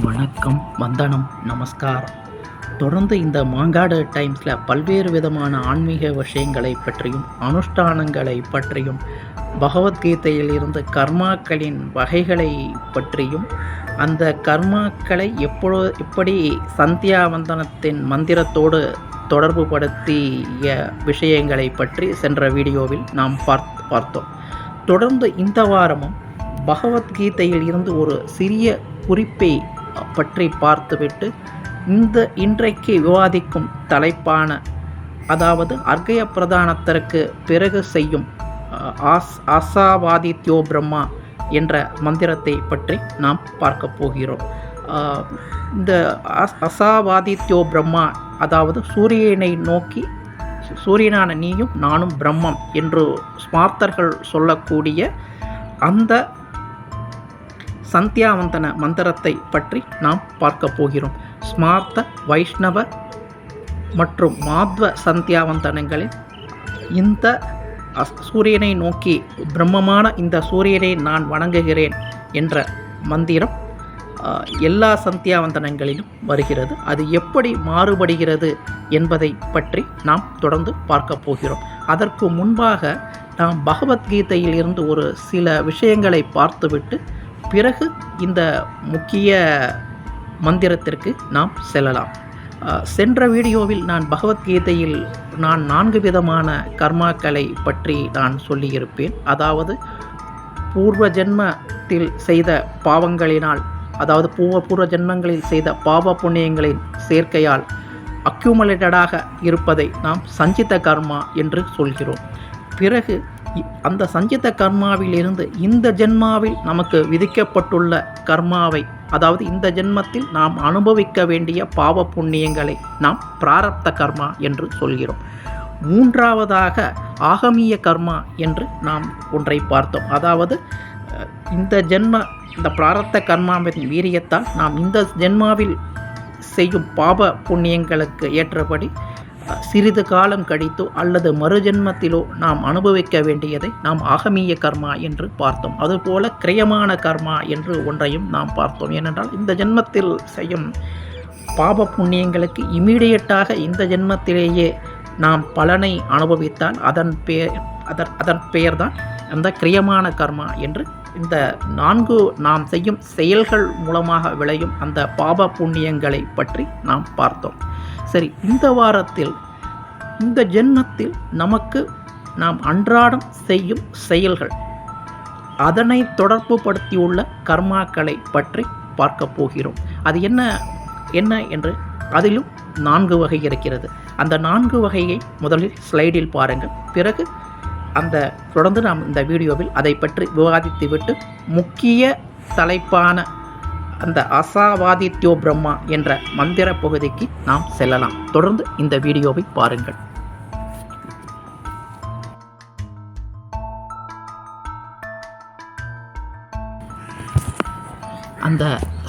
வணக்கம் வந்தனம் நமஸ்காரம். தொடர்ந்து இந்த மாங்காடு டைம்ஸில் பல்வேறு விதமான ஆன்மீக விஷயங்களை பற்றியும் அனுஷ்டானங்களை பற்றியும் பகவத்கீதையில் இருந்து கர்மாக்களின் வகைகளை பற்றியும் அந்த கர்மாக்களை எப்பொழு எப்படி சந்தியாவந்தனத்தின் மந்திரத்தோடு தொடர்பு படுத்திய விஷயங்களை பற்றி சென்ற வீடியோவில் நாம் பார்த் பார்த்தோம். தொடர்ந்து இந்த வாரமும் பகவத்கீதையில் இருந்து ஒரு சிறிய குறிப்பை பற்றி பார்த்துவிட்டு இந்த இன்றைக்கு விவாதிக்கும் தலைப்பான அதாவது அர்க்கய பிரதானத்திற்கு பிறகு செய்யும் ஆஸ் ஆசாவாதித்யோ பிரம்மா என்ற மந்திரத்தை பற்றி நாம் பார்க்க போகிறோம். இந்த அஸ் அசாவாதித்யோ பிரம்மா அதாவது சூரியனை நோக்கி சூரியனான நீயும் நானும் பிரம்மம் என்று ஸ்மார்த்தர்கள் சொல்லக்கூடிய அந்த சந்தியாவந்தன மந்திரத்தை பற்றி நாம் பார்க்க போகிறோம். ஸ்மார்த்த வைஷ்ணவ மற்றும் மாத்வ சந்தியாவந்தனங்களில் இந்த சூரியனை நோக்கி பிரம்மமான இந்த சூரியனை நான் வணங்குகிறேன் என்ற மந்திரம் எல்லா சந்தியாவந்தனங்களிலும் வருகிறது. அது எப்படி மாறுபடுகிறது என்பதை பற்றி நாம் தொடர்ந்து பார்க்க போகிறோம். அதற்கு முன்பாக நாம் பகவத்கீதையில் இருந்து ஒரு சில விஷயங்களை பார்த்துவிட்டு பிறகு இந்த முக்கிய மந்திரத்திற்கு நாம் செல்லலாம். சென்ற வீடியோவில் நான் பகவத்கீதையில் நான் நான்கு விதமான கர்மாக்களை பற்றி நான் சொல்லியிருப்பேன். அதாவது பூர்வ ஜென்மத்தில் செய்த பாவங்களினால் அதாவது பூர்வ பூர்வ ஜென்மங்களில் செய்த பாவ புண்ணியங்களின் சேர்க்கையால் அக்யூமலேட்டடாக இருப்பதை நாம் சஞ்சித கர்மா என்று சொல்கிறோம். பிறகு அந்த சஞ்சித கர்மாவில் இருந்து இந்த ஜென்மாவில் நமக்கு விதிக்கப்பட்டுள்ள கர்மாவை அதாவது இந்த ஜென்மத்தில் நாம் அனுபவிக்க வேண்டிய பாவ புண்ணியங்களை நாம் பிராரப்த கர்மா என்று சொல்கிறோம். மூன்றாவதாக ஆகமிய கர்மா என்று நாம் ஒன்றை பார்த்தோம். அதாவது இந்த ஜென்ம இந்த பிராரத்த கர்மாவின் வீரியத்தால் நாம் இந்த ஜென்மாவில் செய்யும் பாப புண்ணியங்களுக்கு ஏற்றபடி சிறிது காலம் கழித்தோ அல்லது மறுஜென்மத்திலோ நாம் அனுபவிக்க வேண்டியதை நாம் ஆகமீய கர்மா என்று பார்த்தோம். அதுபோல கிரயமான கர்மா என்று ஒன்றையும் நாம் பார்த்தோம். ஏனென்றால் இந்த ஜென்மத்தில் செய்யும் பாப புண்ணியங்களுக்கு இமீடியட்டாக இந்த ஜென்மத்திலேயே நாம் பலனை அனுபவித்தால் அதன் பெயர் அதன் அதன் பெயர்தான் அந்த கிரியமான கர்மா என்று இந்த நான்கு நாம் செய்யும் செயல்கள் மூலமாக விளையும் அந்த பாப புண்ணியங்களை பற்றி நாம் பார்த்தோம். சரி இந்த வாரத்தில் இந்த ஜென்மத்தில் நமக்கு நாம் அன்றாடம் செய்யும் செயல்கள் அதனை தொடர்பு படுத்தியுள்ள கர்மாக்களை பற்றி பார்க்க போகிறோம். அது என்ன என்ன என்று அதிலும் நான்கு வகை இருக்கிறது. அந்த நான்கு வகையை முதலில் ஸ்லைடில் பாருங்கள். பிறகு அந்த தொடர்ந்து நாம் இந்த வீடியோவில் அதை பற்றி விவாதித்துவிட்டு முக்கிய தலைப்பான அந்த அசாவாதித்யோ பிரம்மா என்ற மந்திர பகுதிக்கு நாம் செல்லலாம். தொடர்ந்து இந்த வீடியோவை பாருங்கள். அந்த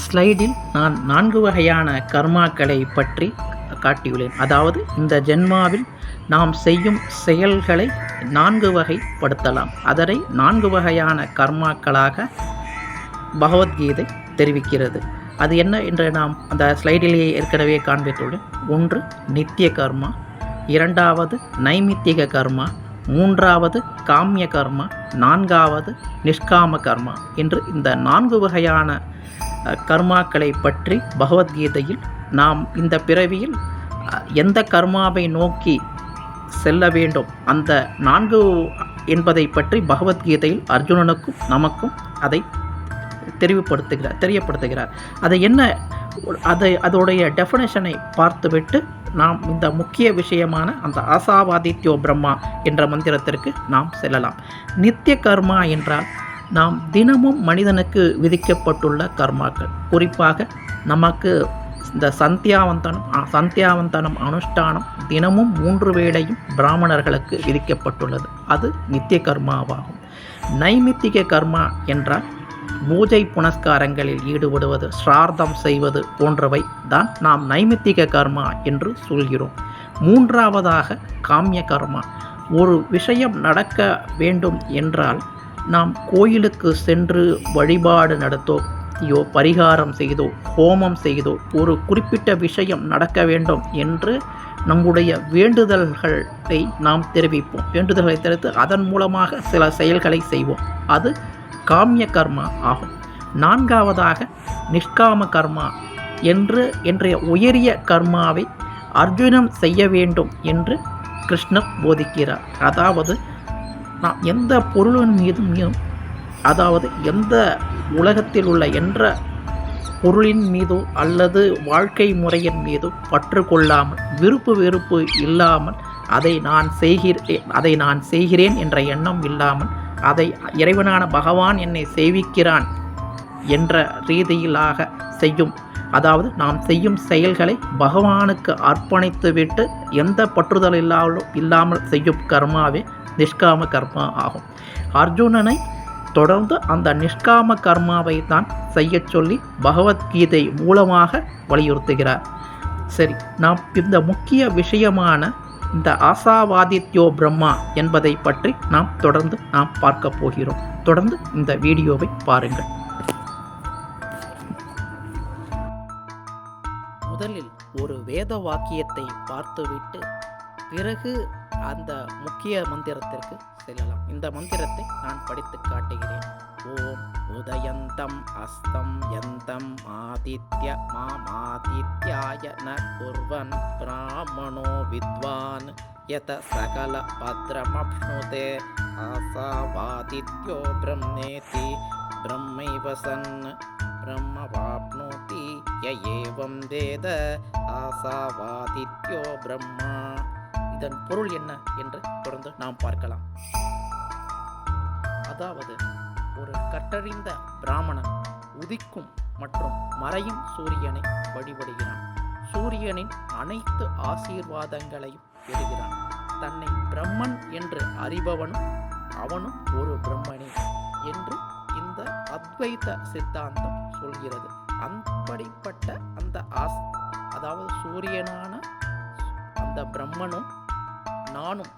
ஸ்லைடில் நான் நான்கு வகையான கர்மாக்களை பற்றி காட்டியுள்ளேன். அதாவது இந்த ஜென்மாவில் நாம் செய்யும் செயல்களை நான்கு வகைப்படுத்தலாம். அதனை நான்கு வகையான கர்மாக்களாக பகவத்கீதை தெரிவிக்கிறது. அது என்ன என்று நாம் அந்த ஸ்லைடிலேயே ஏற்கனவே காண்பித்துள்ளேன் ஒன்று நித்திய கர்மா. இரண்டாவது நைமித்திக கர்மா. மூன்றாவது காமிய கர்மா. நான்காவது நிஷ்காம கர்மா. என்று இந்த நான்கு வகையான கர்மாக்களை பற்றி பகவத்கீதையில் நாம் இந்த பிறவியில் எந்த கர்மாவை நோக்கி செல்ல வேண்டும் அந்த நான்கு என்பதை பற்றி பகவத்கீதையில் அர்ஜுனனுக்கும் நமக்கும் அதை தெரிவுபடுத்துகிறார் தெரியப்படுத்துகிறார். அதை என்ன அதை அதோடைய டெஃபினேஷனை பார்த்துவிட்டு நாம் இந்த முக்கிய விஷயமான அந்த ஆசாவாதித்யோ பிரம்மா என்ற மந்திரத்திற்கு நாம் செல்லலாம். நித்திய கர்மா என்றால் நாம் தினமும் மனிதனுக்கு விதிக்கப்பட்டுள்ள கர்மாக்கள். குறிப்பாக நமக்கு இந்த சந்தியாவந்தனம் சந்தியாவந்தனம் அனுஷ்டானம் தினமும் மூன்று வேளையும் பிராமணர்களுக்கு விதிக்கப்பட்டுள்ளது. அது நித்திய கர்மாவாகும். நைமித்திக கர்மா என்றால் பூஜை புனஸ்காரங்களில் ஈடுபடுவது ஸ்ரார்த்தம் செய்வது போன்றவை தான் நாம் நைமித்திக கர்மா என்று சொல்கிறோம். மூன்றாவதாக காமிய கர்மா. ஒரு விஷயம் நடக்க வேண்டும் என்றால் நாம் கோயிலுக்கு சென்று வழிபாடு நடத்தோ யோ பரிகாரம் செய்தோ ஹோமம் செய்தோ ஒரு குறிப்பிட்ட விஷயம் நடக்க வேண்டும் என்று நம்முடைய வேண்டுதல்களை நாம் தெரிவிப்போம். வேண்டுதல்களை தெரிவித்து அதன் மூலமாக சில செயல்களை செய்வோம். அது காமிய கர்மா ஆகும். நான்காவதாக நிஷ்காம கர்மா என்று என்றைய உயரிய கர்மாவை அர்ஜுனம் செய்ய வேண்டும் என்று கிருஷ்ணர் போதிக்கிறார். அதாவது நாம் எந்த பொருளின் மீதும் மீதும் அதாவது எந்த உலகத்தில் உள்ள என்ற பொருளின் மீதோ அல்லது வாழ்க்கை முறையின் மீதோ பற்று கொள்ளாமல் விருப்பு வெறுப்பு இல்லாமல் அதை நான் செய்கிறேன் அதை நான் செய்கிறேன் என்ற எண்ணம் இல்லாமல் அதை இறைவனான பகவான் என்னை சேவிக்கிறான் என்ற ரீதியிலாக செய்யும். அதாவது நாம் செய்யும் செயல்களை பகவானுக்கு அர்ப்பணித்துவிட்டு எந்த பற்றுதல் இல்லாமலும் இல்லாமல் செய்யும் கர்மாவே நிஷ்காம கர்மா ஆகும். அர்ஜுனனை தொடர்ந்து அந்த நிஷ்காம கர்மாவை தான் செய்யச் சொல்லி பகவத்கீதை மூலமாக வலியுறுத்துகிறார். சரி நாம் இந்த முக்கிய விஷயமான இந்த ஆசாவாதித்யோ பிரம்மா என்பதை பற்றி நாம் தொடர்ந்து நாம் பார்க்க போகிறோம். தொடர்ந்து இந்த வீடியோவை பாருங்கள். முதலில் ஒரு வேத வாக்கியத்தை பார்த்துவிட்டு பிறகு அந்த முக்கிய மந்திரத்திற்கு செல்லலாம். இந்த மந்திரத்தை நான் படித்து காட்டுகிறேன். ஓம் உதயந்தம் அஸ்தம் யந்தம் ஆதித்ய மாமாதித்யாய ந குர்வன் பிராமணோ வித்வான் யத சகல பத்ரமப்னுதே ஆசாவாதித்யோ பிரம்மேதி பிரம்மைவ சன் பிரம்மவாப்னோதி ய ஏவம் வேத ஆசாவாதித்யோ பிரம்மா. இதன் பொருள் என்ன என்று தொடர்ந்து நாம் பார்க்கலாம். அதாவது ஒரு கற்றறிந்த பிராமணன் உதிக்கும் மற்றும் மறையும் சூரியனை வழிபடுகிறான். சூரியனின் அனைத்து ஆசீர்வாதங்களையும் பெறுகிறான். தன்னை பிரம்மன் என்று அறிபவனும் அவனும் ஒரு பிரம்மனே என்று இந்த அத்வைத சித்தாந்தம் சொல்கிறது. அப்படிப்பட்ட அந்த ஆஸ் அதாவது சூரியனான அந்த பிரம்மனும் நானும்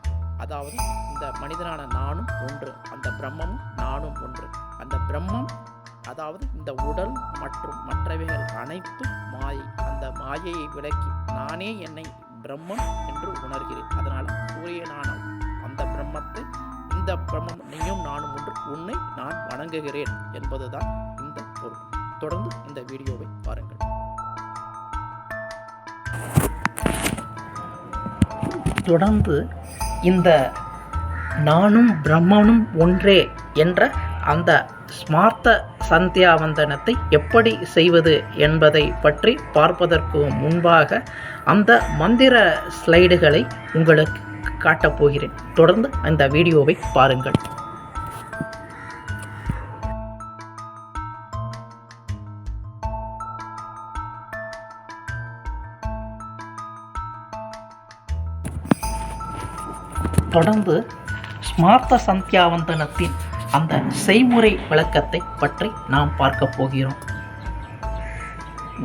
அதாவது இந்த மனிதனான நானும் ஒன்று அந்த பிரம்மமும் நானும் ஒன்று. அந்த பிரம்மம் அதாவது இந்த உடல் மற்றும் மற்றவைகள் அனைத்தும் மாயை. அந்த மாயையை விலக்கி நானே என்னை பிரம்மம் என்று உணர்கிறேன். அதனால் சூரியனான அந்த பிரம்மத்தை இந்த பிரம்மம் நீயும் நானும் ஒன்று உன்னை நான் வணங்குகிறேன் என்பதுதான் இந்த பொருள். தொடர்ந்து இந்த வீடியோவை பாருங்கள். தொடர்ந்து இந்த நானும் பிரம்மனும் ஒன்றே என்ற அந்த ஸ்மார்த்த சந்தியாவந்தனத்தை எப்படி செய்வது என்பதை பற்றி பார்ப்பதற்கு முன்பாக அந்த மந்திர ஸ்லைடுகளை உங்களுக்கு காட்டப் போகிறேன். தொடர்ந்து அந்த வீடியோவை பாருங்கள். தொடர்ந்து ஸ்மார்த்த சந்தியாவந்தனத்தின் அந்த செய்முறை விளக்கத்தை பற்றி நாம் பார்க்க போகிறோம்.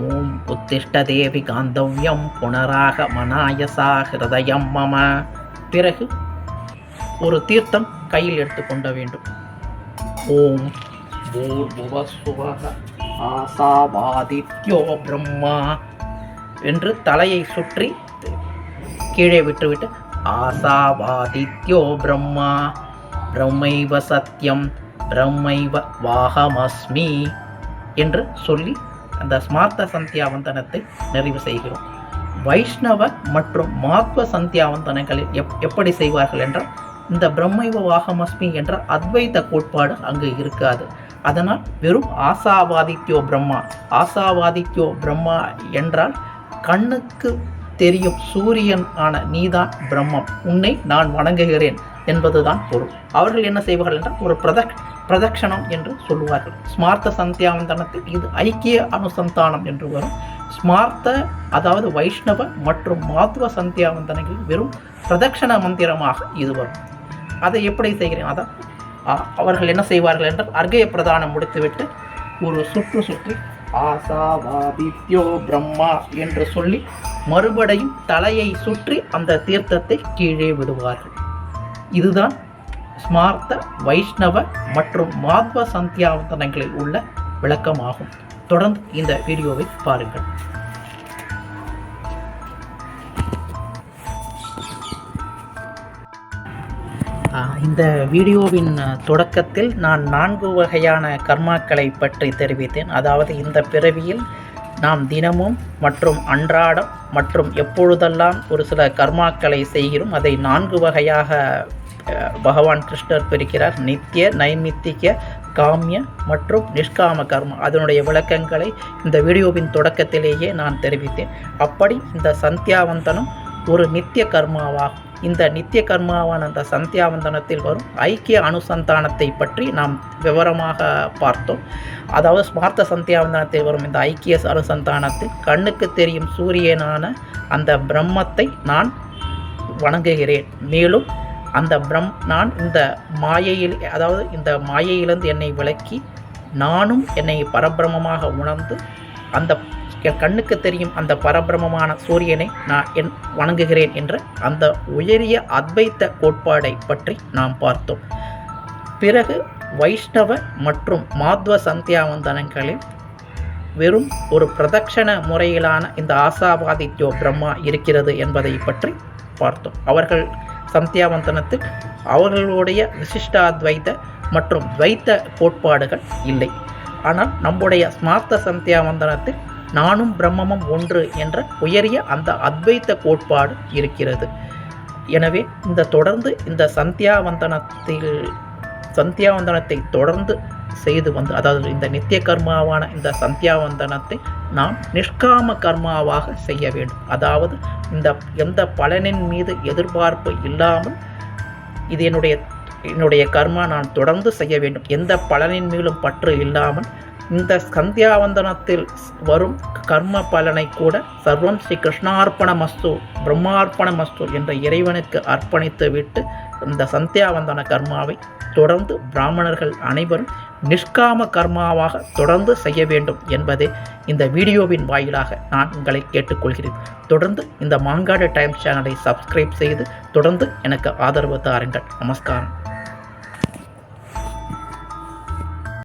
ஓம் உத்திஷ்ட தேவி காந்தவ்யம் புனராக மனாயசா ஹிருதயம் மம. பிறகு ஒரு தீர்த்தம் கையில் எடுத்துக்கொள்ள வேண்டும். ஓம் ஆசாபாதித்யோ ஆசாவாதித்யோ பிரம்மா என்று தலையை சுற்றி கீழே விட்டுவிட்டு ஆசாவாதித்யோ பிரம்மா. பிரம்மைவ சத்யம் பிரம்மைவ வாகமஸ்மி என்று சொல்லி அந்த ஸ்மார்த்த சந்தியாவந்தனத்தை நிறைவு செய்கிறோம். வைஷ்ணவ மற்றும் மாத்வ சந்தியாவந்தனங்களில் எப் எப்படி செய்வார்கள் என்றால் இந்த பிரம்மைவ வாகமஸ்மி என்ற அத்வைத கோட்பாடு அங்கு இருக்காது. அதனால் வெறும் ஆசாவாதித்யோ பிரம்மா ஆசாவாதித்யோ பிரம்மா என்றால் கண்ணுக்கு தெரியும். சூரியன் ஆன நீதான் பிரம்மம். உன்னை நான் வணங்குகிறேன் என்பதுதான் பொருள். அவர்கள் என்ன செய்வார்கள் என்றால் ஒரு பிரதக் பிரதக்ஷணம் என்று சொல்லுவார்கள். ஸ்மார்த்த சந்தியாவந்தனத்தில் இது ஐக்கிய அனுசந்தானம் என்று வரும். ஸ்மார்த்த அதாவது வைஷ்ணவ மற்றும் மாத்துவ சந்தியாவந்தனங்களில் வெறும் பிரதக்ஷண மந்திரமாக இது வரும். அதை எப்படி செய்கிறேன்? அதான் அவர்கள் என்ன செய்வார்கள் என்றால் அர்கய பிரதானம் முடித்துவிட்டு ஒரு சுற்று சுற்றி ஆசாவாதித்யோ பிரம்மா என்று சொல்லி மறுபடியும் தலையை சுற்றி அந்த தீர்த்தத்தை கீழே விடுவார்கள். இதுதான் ஸ்மார்த்த வைஷ்ணவ மற்றும் மாத்வ சந்தியாவந்தனங்களில் உள்ள விளக்கமாகும். தொடர்ந்து இந்த வீடியோவை பாருங்கள். இந்த வீடியோவின் தொடக்கத்தில் நான் நான்கு வகையான கர்மாக்களை பற்றி தெரிவித்தேன். அதாவது இந்த பிறவியில் நாம் தினமும் மற்றும் அன்றாடம் மற்றும் எப்பொழுதெல்லாம் ஒரு சில கர்மாக்களை செய்கிறோம் அதை நான்கு வகையாக பகவான் கிருஷ்ணர் பிரிக்கிறார். நித்திய நைமித்திக காமிய மற்றும் நிஷ்காம கர்மம் அதனுடைய விளக்கங்களை இந்த வீடியோவின் தொடக்கத்திலேயே நான் தெரிவித்தேன். அப்படி இந்த சந்தியாவந்தனம் ஒரு நித்திய கர்மாவாகும். இந்த நித்திய கர்மாவான அந்த சந்தியாவந்தனத்தில் வரும் ஐக்கிய அனுசந்தானத்தை பற்றி நாம் விவரமாக பார்த்தோம். அதாவது ஸ்மார்த்த சந்தியாவந்தனத்தில் வரும் இந்த ஐக்கிய அனுசந்தானத்தில் கண்ணுக்கு தெரியும் சூரியனான அந்த பிரம்மத்தை நான் வணங்குகிறேன். மேலும் அந்த பிரம் நான் இந்த மாயையில் அதாவது இந்த மாயையிலிருந்து என்னை விலக்கி நானும் என்னை பரபிரமமாக உணர்ந்து அந்த என் கண்ணுக்கு தெரியும் அந்த பரபிரமமான சூரியனை நான் என் வணங்குகிறேன் என்ற அந்த உயரிய அத்வைத்த கோட்பாடை பற்றி நாம் பார்த்தோம். பிறகு வைஷ்ணவ மற்றும் மாத்வ சந்தியாவந்தனங்களில் வெறும் ஒரு பிரதட்சண முறையிலான இந்த ஆசாபாதித்யோ பிரம்மா இருக்கிறது என்பதை பற்றி பார்த்தோம். அவர்கள் சந்தியாவந்தனத்தில் அவர்களுடைய விசிஷ்டாத்வைத மற்றும் துவைத்த கோட்பாடுகள் இல்லை. ஆனால் நம்முடைய ஸ்மார்த்த சந்தியாவந்தனத்தில் நானும் பிரம்மமும் ஒன்று என்ற உயரிய அந்த அத்வைத்த கோட்பாடு இருக்கிறது. எனவே இந்த தொடர்ந்து இந்த சந்தியாவந்தனத்தில் சந்தியாவந்தனத்தை தொடர்ந்து செய்து வந்து அதாவது இந்த நித்திய கர்மாவான இந்த சந்தியாவந்தனத்தை நாம் நிஷ்காம கர்மாவாக செய்ய வேண்டும். அதாவது இந்த எந்த பலனின் மீது எதிர்பார்ப்பு இல்லாமல் இது என்னுடைய என்னுடைய கர்மா நான் தொடர்ந்து செய்ய வேண்டும். எந்த பலனின் மேலும் பற்று இல்லாமல் இந்த சந்தியாவந்தனத்தில் வரும் கர்ம பலனை கூட சர்வம் ஸ்ரீ கிருஷ்ணார்ப்பண மஸ்து பிரம்மார்ப்பண மஸ்து என்ற இறைவனுக்கு அர்ப்பணித்து விட்டு இந்த சந்தியாவந்தன கர்மாவை தொடர்ந்து பிராமணர்கள் அனைவரும் நிஷ்காம கர்மாவாக தொடர்ந்து செய்ய வேண்டும் என்பதே இந்த வீடியோவின் வாயிலாக நான் உங்களை கேட்டுக்கொள்கிறேன். தொடர்ந்து இந்த மாங்காடு டைம்ஸ் சேனலை சப்ஸ்கிரைப் செய்து தொடர்ந்து எனக்கு ஆதரவு தாருங்கள். நமஸ்காரம்.